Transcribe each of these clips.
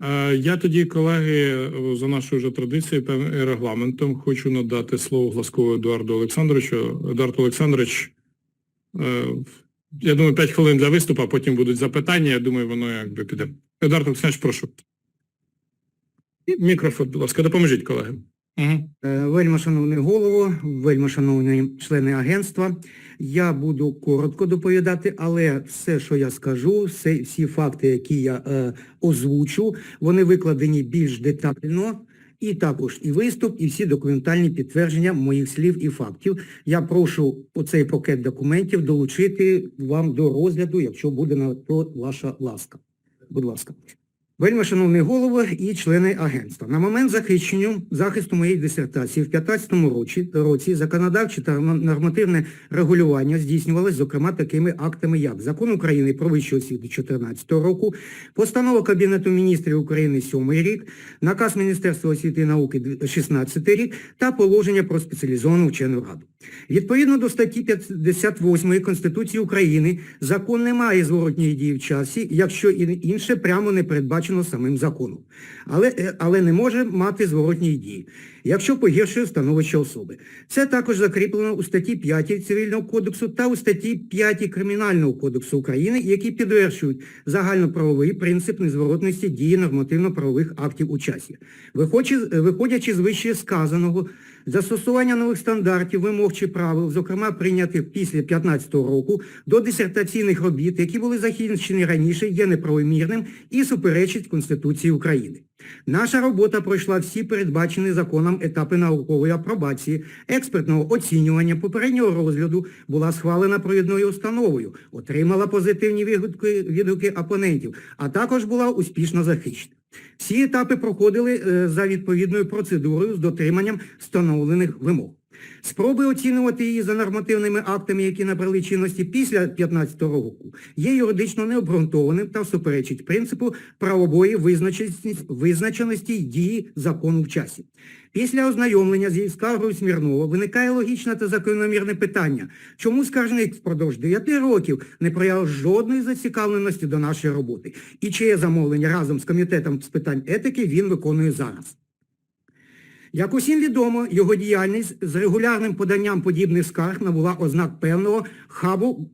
Е, Я тоді, колеги, е, за нашою вже традицією та регламентом хочу надати слово Глазкову Едуарду Олександровичу. Едуард Олександрович, е, я думаю, 5 хвилин для виступу, а потім будуть запитання, я думаю, воно якби піде. Едуард Олександрович, прошу. Мікрофон, будь ласка, допоможіть колегам. Угу. Вельми шановний голово, вельми шановні члени агентства, я буду коротко доповідати, але все, що я скажу, все, всі факти, які я е, озвучу, вони викладені більш детально. І також і виступ, і всі документальні підтвердження моїх слів і фактів. Я прошу оцей пакет документів долучити вам до розгляду, якщо буде на то ваша ласка. Будь ласка. Вельми шановний голово і члени агентства. На момент захищення захисту моєї дисертації в 2015 році, законодавче та нормативне регулювання здійснювалось, зокрема, такими актами, як Закон України про вищу освіту 2014 року, Постанова Кабінету міністрів України 7 рік, Наказ Міністерства освіти і науки 16 рік та Положення про спеціалізовану вчену раду. Відповідно до статті 58 Конституції України, закон не має зворотньої дії в часі, якщо інше прямо не передбачено самим законом, але, е, але не може мати зворотньої дії, якщо погіршує становище особи. Це також закріплено у статті 5 Цивільного кодексу та у статті 5 Кримінального кодексу України, які підтверджують загальноправовий принцип незворотності дії нормативно-правових актів у часі. Виходячи з вище сказаного, застосування нових стандартів, вимог чи правил, зокрема прийнятих після 2015 року, до дисертаційних робіт, які були захищені раніше, є неправомірним і суперечить Конституції України. Наша робота пройшла всі передбачені законом етапи наукової апробації, експертного оцінювання, попереднього розгляду, була схвалена провідною установою, отримала позитивні відгуки, відгуки опонентів, а також була успішно захищена. Всі етапи проходили е, за відповідною процедурою з дотриманням встановлених вимог. Спроби оцінювати її за нормативними актами, які набрали чинності після 2015 року, є юридично необґрунтованим та суперечить принципу правової визначеності, дії закону в часі. Після ознайомлення з її скаргою Смірнова виникає логічне та закономірне питання, чому скаржник впродовж 9 років не проявив жодної зацікавленості до нашої роботи і чиє замовлення разом з комітетом з питань етики він виконує зараз. Як усім відомо, його діяльність з регулярним поданням подібних скарг набула ознак певного хабу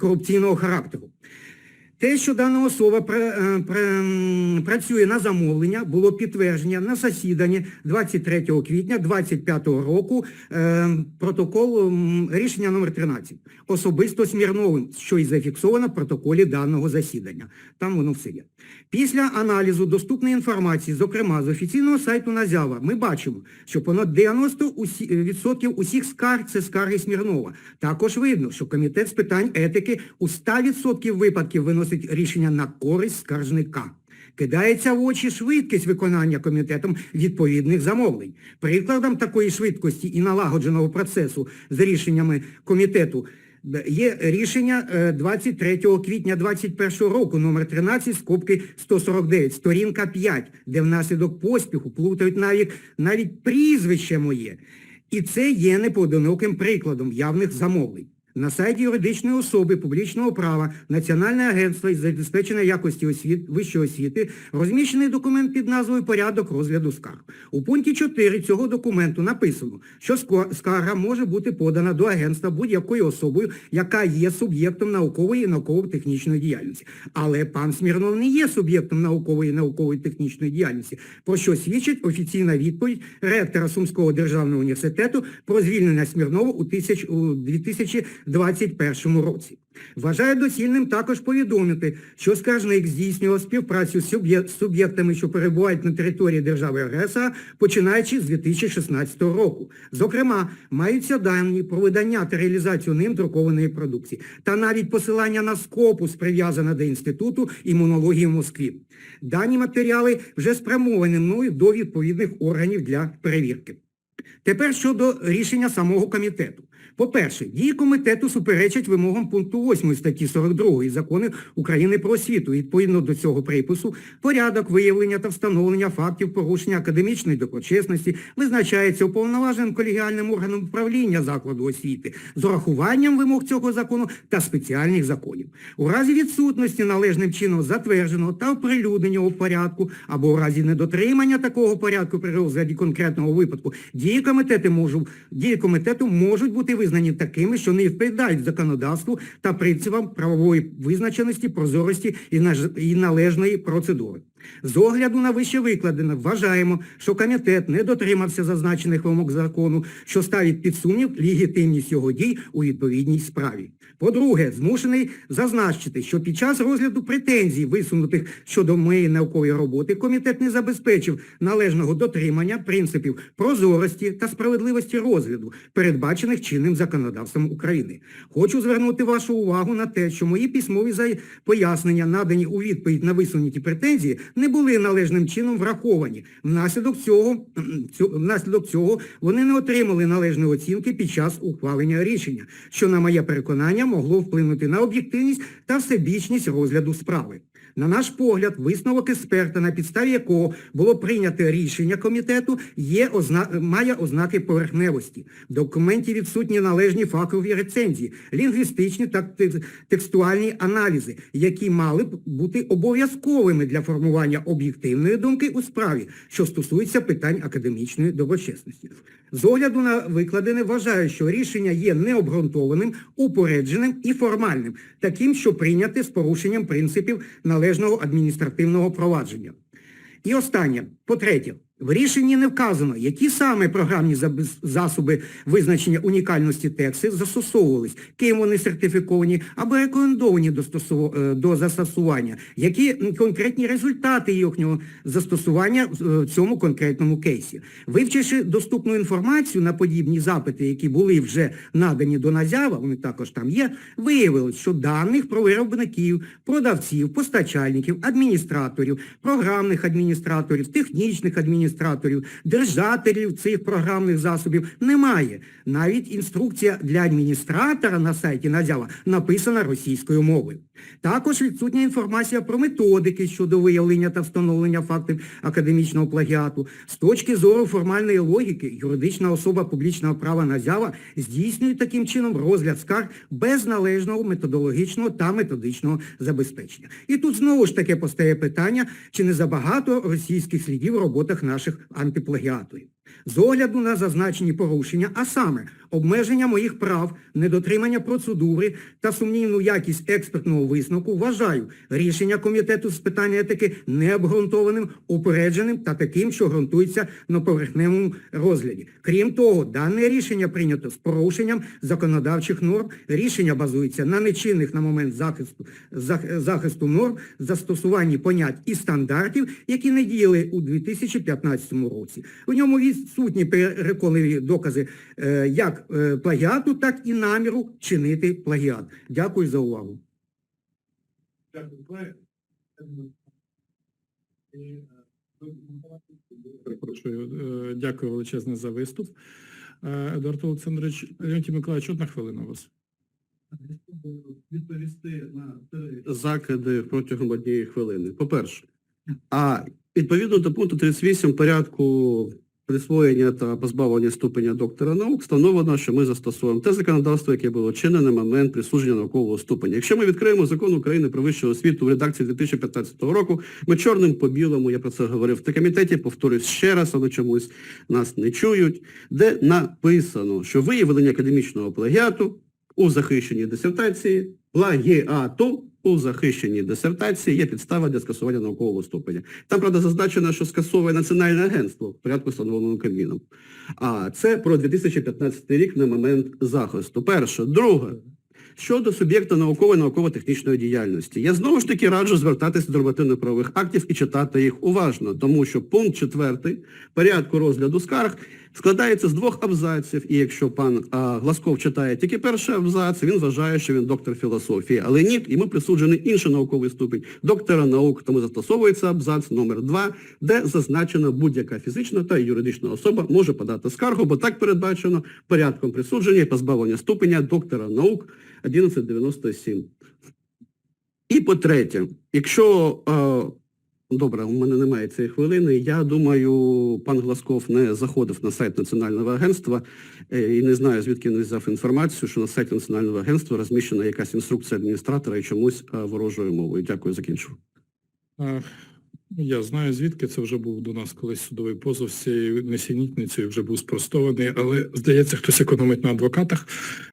корупційного характеру. Те, що дана особа е, працює на замовлення, було підтвердження на засіданні 23 квітня 2025 року е, протоколу м, рішення номер 13 особисто Смірновим, що і зафіксовано в протоколі даного засідання. Там воно все є. Після аналізу доступної інформації, зокрема з офіційного сайту Назява, ми бачимо, що понад 90% усіх скарг це скарги Смірнова. Також видно, що комітет з питань етики у 100% випадків виносить рішення на користь скаржника. Кидається в очі швидкість виконання комітетом відповідних замовлень. Прикладом такої швидкості і налагодженого процесу з рішеннями комітету є рішення е, 23 квітня 2021 року, номер 13, скобки 149, сторінка 5, де внаслідок поспіху плутають навіть, навіть прізвище моє. І це є непоодиноким прикладом явних замовлень. На сайті юридичної особи публічного права Національне агентство із забезпечення якості освіт, вищої освіти розміщений документ під назвою Порядок розгляду скарг. У пункті 4 цього документу написано, що скарга може бути подана до агентства будь-якою особою, яка є суб'єктом наукової і науково-технічної діяльності. Але пан Смірнов не є суб'єктом наукової і наукової технічної діяльності, про що свідчить офіційна відповідь ректора Сумського державного університету про звільнення Смірнова у, тисяч, у 2021 році. Вважаю доцільним також повідомити, що скаржник здійснював співпрацю з суб'єктами, що перебувають на території держави агресора, починаючи з 2016 року. Зокрема, маються дані про видання та реалізацію ним друкованої продукції, та навіть посилання на скопус прив'язане до Інституту імунології в Москві. Дані матеріали вже спрямовані мною до відповідних органів для перевірки. Тепер щодо рішення самого комітету. По-перше, дії комітету суперечать вимогам пункту 8 статті 42 Закону України про освіту. Відповідно до цього припису, порядок виявлення та встановлення фактів порушення академічної доброчесності визначається уповноваженим колегіальним органом управління закладу освіти з урахуванням вимог цього закону та спеціальних законів. У разі відсутності належним чином затвердженого та оприлюдненого порядку або у разі недотримання такого порядку при розгляді конкретного випадку, дії комітету можуть, бути визнані такими, що не відповідають законодавству та принципам правової визначеності, прозорості і належної процедури. З огляду на вище викладене, вважаємо, що комітет не дотримався зазначених вимог закону, що ставить під сумнів легітимність його дій у відповідній справі. По-друге, змушений зазначити, що під час розгляду претензій, висунутих щодо моєї наукової роботи, комітет не забезпечив належного дотримання принципів прозорості та справедливості розгляду, передбачених чинним законодавством України. Хочу звернути вашу увагу на те, що мої письмові пояснення, надані у відповідь на висунуті претензії, не були належним чином враховані. Внаслідок цього, внаслідок цього вони не отримали належної оцінки під час ухвалення рішення, що, на моє переконання, могло вплинути на об'єктивність та всебічність розгляду справи. На наш погляд, висновок експерта, на підставі якого було прийнято рішення комітету, є озна... має ознаки поверхневості. В документі відсутні належні фахові рецензії, лінгвістичні та текстуальні аналізи, які мали б бути обов'язковими для формування об'єктивної думки у справі, що стосується питань академічної доброчесності. З огляду на викладене вважаю, що рішення є необґрунтованим, упередженим і формальним, таким, що прийняте з порушенням принципів належного адміністративного провадження. І останнє, по-третє, в рішенні не вказано, які саме програмні засоби визначення унікальності текстів застосовувались, ким вони сертифіковані або рекомендовані до, е, застосування, які конкретні результати їхнього застосування в е, цьому конкретному кейсі. Вивчивши доступну інформацію на подібні запити, які були вже надані до Назява, вони також там є, виявилось, що даних про виробників, продавців, постачальників, адміністраторів, програмних адміністраторів, технічних адміністраторів, держателів цих програмних засобів немає. Навіть інструкція для адміністратора на сайті Назява написана російською мовою. Також відсутня інформація про методики щодо виявлення та встановлення фактів академічного плагіату. З точки зору формальної логіки, юридична особа публічного права Назява здійснює таким чином розгляд скарг без належного методологічного та методичного забезпечення. І тут знову ж таки постає питання, чи не забагато російських слідів в роботах наших антиплагіаторів. З огляду на зазначені порушення, а саме обмеження моїх прав, недотримання процедури та сумнівну якість експертного висновку, вважаю рішення комітету з питань етики необґрунтованим, упередженим та таким, що ґрунтується на поверхневому розгляді. Крім того, дане рішення прийнято з порушенням законодавчих норм. Рішення базується на нечинних на момент захисту, захисту норм, застосуванні понять і стандартів, які не діяли у 2015 році. У ньому відсутні переконливі докази е, як е, плагіату, так і наміру чинити плагіат. Дякую за увагу. Перепрошую, е, дякую величезне за виступ. Е, Едуард Олександрович, Леонтій Миколаївич, одна хвилина у вас. відповісти на три закиди протягом однієї хвилини. По-перше, а відповідно до пункту 38 порядку присвоєння та позбавлення ступеня доктора наук встановлено, що ми застосуємо те законодавство, яке було чинне на момент присудження наукового ступеня. Якщо ми відкриємо закон України про вищу освіту в редакції 2015 року, ми чорним по білому, я про це говорив в комітеті, повторюсь ще раз, але чомусь нас не чують, де написано, що виявлення академічного плагіату у захищеній дисертації, плагіату у захищеній дисертації є підстава для скасування наукового ступеня. Там, правда, зазначено, що скасовує Національне агентство в порядку встановленого Кабміном. А це про 2015 рік на момент захисту. Перше. Друге. Щодо суб'єкта наукової науково-технічної діяльності. Я знову ж таки раджу звертатися до нормативно-правових актів і читати їх уважно, тому що пункт 4 порядку розгляду скарг складається з двох абзаців, і якщо пан а, Глазков читає тільки перший абзац, він вважає, що він доктор філософії. Але ні, йому присуджений інший науковий ступінь доктора наук, тому застосовується абзац номер 2, де зазначено будь-яка фізична та юридична особа може подати скаргу, бо так передбачено порядком присудження і позбавлення ступеня доктора наук 1197. І по-третє, якщо е, Добре, у мене немає цієї хвилини. Я думаю, пан Глазков не заходив на сайт Національного агентства е, і не знаю, звідки він взяв інформацію, що на сайті Національного агентства розміщена якась інструкція адміністратора і чомусь е, ворожою мовою. Дякую, закінчив. Е, Я знаю, звідки це вже був до нас колись судовий позов з цією несенітницею, вже був спростований, але, здається, хтось економить на адвокатах.